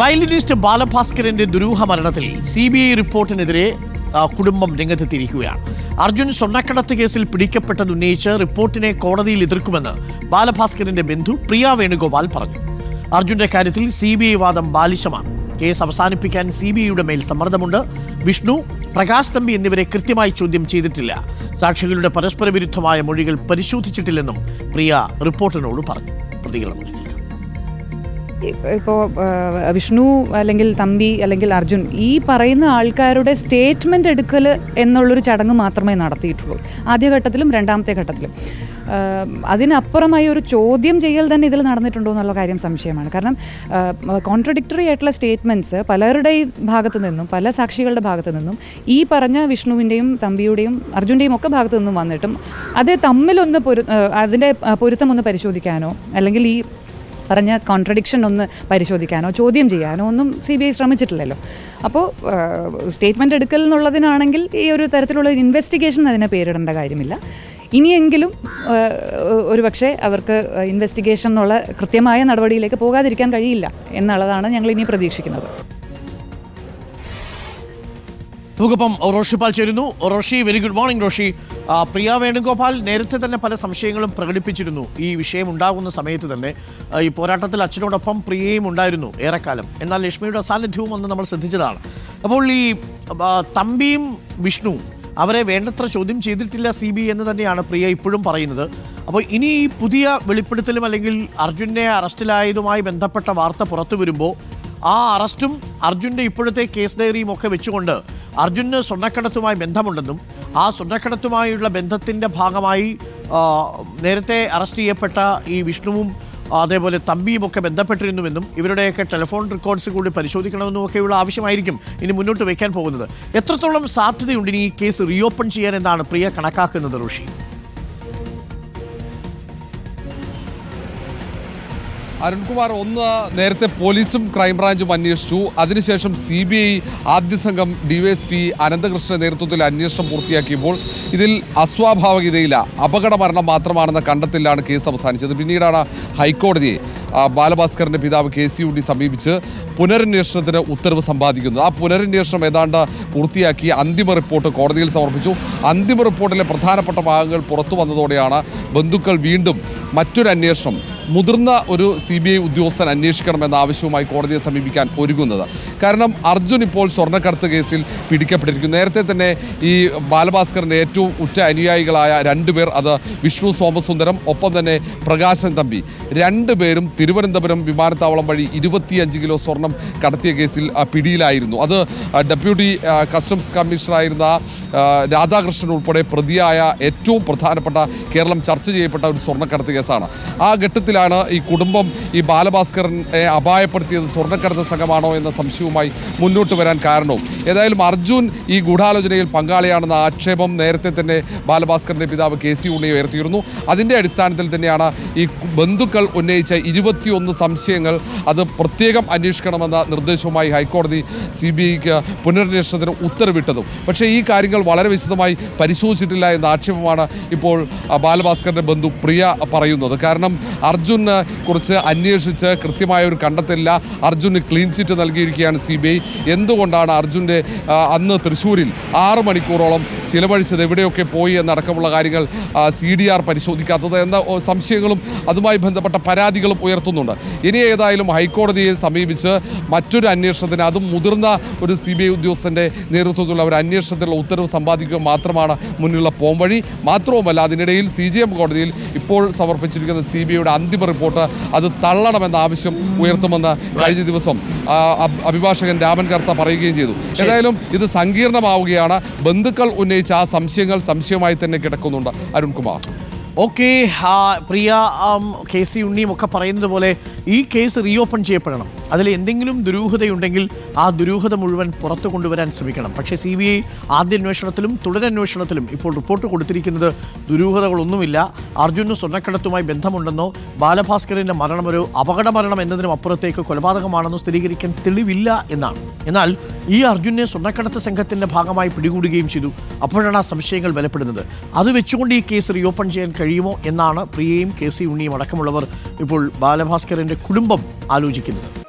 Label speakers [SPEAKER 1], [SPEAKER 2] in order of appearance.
[SPEAKER 1] Violinist ബാലഭാസ്കരന്റെ ദുരൂഹ മരണത്തിൽ C B I റിപ്പോർട്ടിനെതിരെ കുടുംബം രംഗത്തെത്തിയിരിക്കുകയാണ്. അർജുൻ സ്വർണക്കടത്ത് കേസിൽ പിടിക്കപ്പെട്ടതുന്നയിച്ച് റിപ്പോർട്ടിനെ കോടതിയിൽ എതിർക്കുമെന്ന് ബാലഭാസ്കരന്റെ ബന്ധു പ്രിയ വേണുഗോപാൽ പറഞ്ഞു. അർജുന്റെ കാര്യത്തിൽ സി ബി ഐ വാദം ബാലിശമാണ്. കേസ് അവസാനിപ്പിക്കാൻ സി ബി ഐയുടെ മേൽ സമ്മർദ്ദമുണ്ട്. വിഷ്ണു പ്രകാശ് തമ്പി എന്നിവരെ കൃത്യമായി ചോദ്യം ചെയ്തിട്ടില്ല. സാക്ഷികളുടെ പരസ്പര വിരുദ്ധമായ മൊഴികൾ പരിശോധിച്ചിട്ടില്ലെന്നും പ്രിയ റിപ്പോർട്ടിനോട് പറഞ്ഞു. പ്രതികരണം.
[SPEAKER 2] ഇപ്പോൾ വിഷ്ണു അല്ലെങ്കിൽ തമ്പി അല്ലെങ്കിൽ അർജുൻ ഈ പറയുന്ന ആൾക്കാരുടെ സ്റ്റേറ്റ്മെന്റ് എടുക്കൽ എന്നുള്ളൊരു ചടങ്ങ് മാത്രമേ നടത്തിയിട്ടുള്ളൂ. ആദ്യഘട്ടത്തിലും രണ്ടാമത്തെ ഘട്ടത്തിലും. അതിനപ്പുറമായി ഒരു ചോദ്യം ചെയ്യൽ തന്നെ ഇതിൽ നടന്നിട്ടുണ്ടോ എന്നുള്ള കാര്യം സംശയമാണ്. കാരണം കോൺട്രഡിക്ടറി ആയിട്ടുള്ള സ്റ്റേറ്റ്മെന്റ്സ് പലരുടെയും ഭാഗത്തു നിന്നും പല സാക്ഷികളുടെ ഭാഗത്തു നിന്നും ഈ പറഞ്ഞ വിഷ്ണുവിന്റെയും തമ്പിയുടെയും അർജുന്റെയും ഒക്കെ ഭാഗത്തു നിന്നും വന്നിട്ടും അത് തമ്മിലൊന്ന് പൊരു അതിന്റെ പൊരുത്തമൊന്ന് പരിശോധിക്കാനോ അല്ലെങ്കിൽ ഈ പറഞ്ഞ കോൺട്രഡിക്ഷൻ ഒന്ന് പരിശോധിക്കാനോ ചോദ്യം ചെയ്യാനോ ഒന്നും സി ബി ഐ ശ്രമിച്ചിട്ടില്ലല്ലോ. അപ്പോൾ സ്റ്റേറ്റ്മെന്റ് എടുക്കൽ എന്നുള്ളതിനാണെങ്കിൽ ഈ ഒരു തരത്തിലുള്ള ഇൻവെസ്റ്റിഗേഷൻ അതിനെ പേരിടേണ്ട കാര്യമില്ല. ഇനിയെങ്കിലും ആ, ഒരു പക്ഷേ അവർക്ക് ഇൻവെസ്റ്റിഗേഷൻ എന്നുള്ള കൃത്യമായ നടപടിയിലേക്ക് പോകാതിരിക്കാൻ കഴിയില്ല എന്നുള്ളതാണ് ഞങ്ങൾ ഇനി പ്രതീക്ഷിക്കുന്നത്.
[SPEAKER 1] നമുക്കിപ്പം റോഷിപ്പാൽ പാൽ ചേരുന്നു. Roshi very good morning Roshi. Priya Venugopal നേരത്തെ തന്നെ പല സംശയങ്ങളും പ്രകടിപ്പിച്ചിരുന്നു. ഈ വിഷയം ഉണ്ടാകുന്ന സമയത്ത് തന്നെ ഈ പോരാട്ടത്തിൽ അച്ഛനോടൊപ്പം പ്രിയയും ഉണ്ടായിരുന്നു ഏറെക്കാലം. എന്നാൽ ലക്ഷ്മിയുടെ അസാന്നിധ്യവും ഒന്ന് നമ്മൾ ശ്രദ്ധിച്ചതാണ്. അപ്പോൾ ഈ തമ്പിയും വിഷ്ണു അവരെ വേണ്ടത്ര ചോദ്യം ചെയ്തിട്ടില്ല സി ബി എന്ന് തന്നെയാണ് പ്രിയ ഇപ്പോഴും പറയുന്നത്. അപ്പോൾ ഇനി ഈ പുതിയ വെളിപ്പെടുത്തലും അല്ലെങ്കിൽ അർജുനെ അറസ്റ്റിലായതുമായി ബന്ധപ്പെട്ട വാർത്ത പുറത്തു വരുമ്പോൾ ആ അറസ്റ്റും അർജുന്റെ ഇപ്പോഴത്തെ കേസ് ഡയറിയും ഒക്കെ വെച്ചുകൊണ്ട് അർജുന് സ്വർണക്കടത്തുമായി ബന്ധമുണ്ടെന്നും ആ സ്വർണക്കടത്തുമായുള്ള ബന്ധത്തിന്റെ ഭാഗമായി നേരത്തെ അറസ്റ്റ് ചെയ്യപ്പെട്ട ഈ വിഷ്ണുവും അതേപോലെ തമ്പിയും ഒക്കെ ബന്ധപ്പെട്ടിരുന്നുവെന്നും ഇവരുടെയൊക്കെ ടെലിഫോൺ റെക്കോർഡ്സ് കൂടി പരിശോധിക്കണമെന്നും ഒക്കെയുള്ള ആവശ്യമായിരിക്കും ഇനി മുന്നോട്ട് വയ്ക്കാൻ പോകുന്നത്. എത്രത്തോളം സാധ്യതയുണ്ട് ഇനി ഈ കേസ് റീഓപ്പൺ ചെയ്യാൻ എന്നാണ് പ്രിയ കണക്കാക്കുന്നത് ഋഷി
[SPEAKER 3] അരുൺകുമാർ ഒന്ന് നേരത്തെ പോലീസും ക്രൈംബ്രാഞ്ചും അന്വേഷിച്ചു. അതിനുശേഷം സി ബി ഐ ആദ്യ സംഘം ഡിവൈഎസ്പി അനന്തകൃഷ്ണ നേതൃത്വത്തിൽ അന്വേഷണം പൂർത്തിയാക്കിയപ്പോൾ ഇതിൽ അസ്വാഭാവികതയില്ല. അപകട മരണം മാത്രമാണെന്ന കണ്ടെത്തലിലാണ് കേസ് അവസാനിച്ചത്. പിന്നീടാണ് ഹൈക്കോടതിയെ ബാലഭാസ്കറിന്റെ പിതാവ് കെ സി യുണ്ടി സമീപിച്ച് പുനരന്വേഷണത്തിന് ഉത്തരവ് സമ്പാദിക്കുന്നത് ആ പുനരന്വേഷണം ഏതാണ്ട് പൂർത്തിയാക്കി അന്തിമ റിപ്പോർട്ട് കോടതിയിൽ സമർപ്പിച്ചു. അന്തിമ റിപ്പോർട്ടിലെ പ്രധാനപ്പെട്ട ഭാഗങ്ങൾ പുറത്തു വന്നതോടെയാണ് ബന്ധുക്കൾ വീണ്ടും മറ്റൊരു അന്വേഷണം മുതിർന്ന ഒരു സി ബി ഐ ഉദ്യോഗസ്ഥൻ അന്വേഷിക്കണമെന്ന ആവശ്യവുമായി കോടതിയെ സമീപിക്കാൻ ഒരുങ്ങുന്നത്. കാരണം അർജുൻ ഇപ്പോൾ സ്വർണക്കടത്ത് കേസിൽ പിടിക്കപ്പെട്ടിരിക്കുന്നു. നേരത്തെ തന്നെ ഈ ബാലഭാസ്കറിന്റെ ഏറ്റവും ഉറ്റ അനുയായികളായ രണ്ടുപേർ അത് വിഷ്ണു സോമസുന്ദരം ഒപ്പം തന്നെ പ്രകാശൻ തമ്പി. രണ്ടുപേരും തിരുവനന്തപുരം വിമാനത്താവളം വഴി ഇരുപത്തിയഞ്ച് കിലോ സ്വർണം കടത്തിയ കേസിൽ പിടിയിലായിരുന്നു. അത് ഡെപ്യൂട്ടി കസ്റ്റംസ് കമ്മീഷണറായിരുന്ന രാധാകൃഷ്ണൻ ഉൾപ്പെടെ പ്രതിയായ ഏറ്റവും പ്രധാനപ്പെട്ട കേരളം ചർച്ച ചെയ്യപ്പെട്ട ഒരു സ്വർണക്കടത്ത് കേസാണ്. ആ ഘട്ടത്തിലാണ് ഈ കുടുംബം ഈ ബാലഭാസ്കറിനെ അപായപ്പെടുത്തിയത് സ്വർണക്കടത്ത് സംഘമാണോ എന്ന സംശയവുമായി മുന്നോട്ട് വരാൻ കാരണവും. ഏതായാലും അർജുൻ ഈ ഗൂഢാലോചനയിൽ പങ്കാളിയാണെന്ന ആക്ഷേപം നേരത്തെ തന്നെ ബാലഭാസ്കറിന്റെ പിതാവ് കെ സി ഉണ്ണി ഉയർത്തിയിരുന്നു. അതിന്റെ അടിസ്ഥാനത്തിൽ തന്നെയാണ് ഈ ബന്ധുക്കൾ ഉന്നയിച്ച ഇരുപത്തിയൊന്ന് സംശയങ്ങൾ അത് പ്രത്യേകം അന്വേഷിക്കണമെന്ന നിർദ്ദേശവുമായി ഹൈക്കോടതി സി ബി ഐക്ക് പുനരന്വേഷണത്തിന് ഉത്തരവിട്ടതും. പക്ഷേ ഈ കാര്യങ്ങൾ വളരെ വിശദമായി പരിശോധിച്ചിട്ടില്ല എന്ന ആക്ഷേപമാണ് ഇപ്പോൾ ബാലഭാസ്കറിന്റെ ബന്ധു പ്രിയ പറയുന്നത്. കാരണം അർജുനെ കുറിച്ച് അന്വേഷിച്ച് കൃത്യമായ ഒരു കണ്ടെത്തില്ല അർജുന് ക്ലീൻ ചിറ്റ് നൽകിയിരിക്കുകയാണ് സി എന്തുകൊണ്ടാണ് അർജുന്റെ അന്ന് തൃശ്ശൂരിൽ ആറ് മണിക്കൂറോളം ചിലവഴിച്ചത് എവിടെയൊക്കെ പോയി എന്നടക്കമുള്ള കാര്യങ്ങൾ സി ഡി ആർ പരിശോധിക്കാത്തത് എന്ന സംശയങ്ങളും അതുമായി ബന്ധപ്പെട്ട പരാതികളും ഉയർത്തുന്നുണ്ട്. ഇനി ഏതായാലും ഹൈക്കോടതിയെ സമീപിച്ച് മറ്റൊരു അന്വേഷണത്തിന് അതും മുതിർന്ന ഒരു സി ബി ഐ ഉദ്യോഗസ്ഥന്റെ നേതൃത്വത്തിലുള്ള ഒരു അന്വേഷണത്തിലുള്ള ഉത്തരവ് സമ്പാദിക്കുക മാത്രമാണ് മുന്നിലുള്ള പോംവഴി മാത്രവുമല്ല അതിനിടയിൽ സി ജി എം കോടതിയിൽ ഇപ്പോൾ സമർപ്പിച്ചിരിക്കുന്ന സി ബി ഐയുടെ അന്തിമ റിപ്പോർട്ട് അത് തള്ളണമെന്ന ആവശ്യം ഉയർത്തുമെന്ന് കഴിഞ്ഞ ദിവസം അഭിഭാഷകൻ രാമൻ കർത്ത പറയുകയും ചെയ്തു. ഏതായാലും ഇത് സങ്കീർണമാവുകയാണ്. ബന്ധുക്കൾ ഉന്നയിച്ച ആ സംശയങ്ങൾ സംശയമായി തന്നെ കിടക്കുന്നുണ്ട് Arunkumar.
[SPEAKER 1] Okay Priya K C ഉണ്ണിയും ഒക്കെ പറയുന്നത് പോലെ ഈ കേസ് റീഓപ്പൺ ചെയ്യപ്പെടണം. അതിൽ എന്തെങ്കിലും ദുരൂഹതയുണ്ടെങ്കിൽ ആ ദുരൂഹത മുഴുവൻ പുറത്തു കൊണ്ടുവരാൻ ശ്രമിക്കണം. പക്ഷേ സി ബി ഐ ആദ്യ അന്വേഷണത്തിലും തുടരന്വേഷണത്തിലും ഇപ്പോൾ റിപ്പോർട്ട് കൊടുത്തിരിക്കുന്നത് ദുരൂഹതകളൊന്നുമില്ല. അർജുനും സ്വർണക്കടത്തുമായി ബന്ധമുണ്ടെന്നോ ബാലഭാസ്കറിന്റെ മരണം ഒരു അപകട മരണം എന്നതിനും അപ്പുറത്തേക്ക് കൊലപാതകമാണെന്നോ സ്ഥിരീകരിക്കാൻ തെളിവില്ല എന്നാണ്. എന്നാൽ ഈ അർജുനെ സ്വർണക്കടത്ത് സംഘത്തിന്റെ ഭാഗമായി പിടികൂടുകയും ചെയ്തു. അപ്പോഴാണ് ആ സംശയങ്ങൾ ബലപ്പെടുന്നത്. അത് വെച്ചുകൊണ്ട് ഈ കേസ് റീഓപ്പൺ ചെയ്യാൻ കഴിയുമോ എന്നാണ് പ്രിയയും കെ സി ഉണ്ണിയും അടക്കമുള്ളവർ ഇപ്പോൾ ബാലഭാസ്കറിന്റെ കുടുംബം ആലോചിക്കുന്നത്.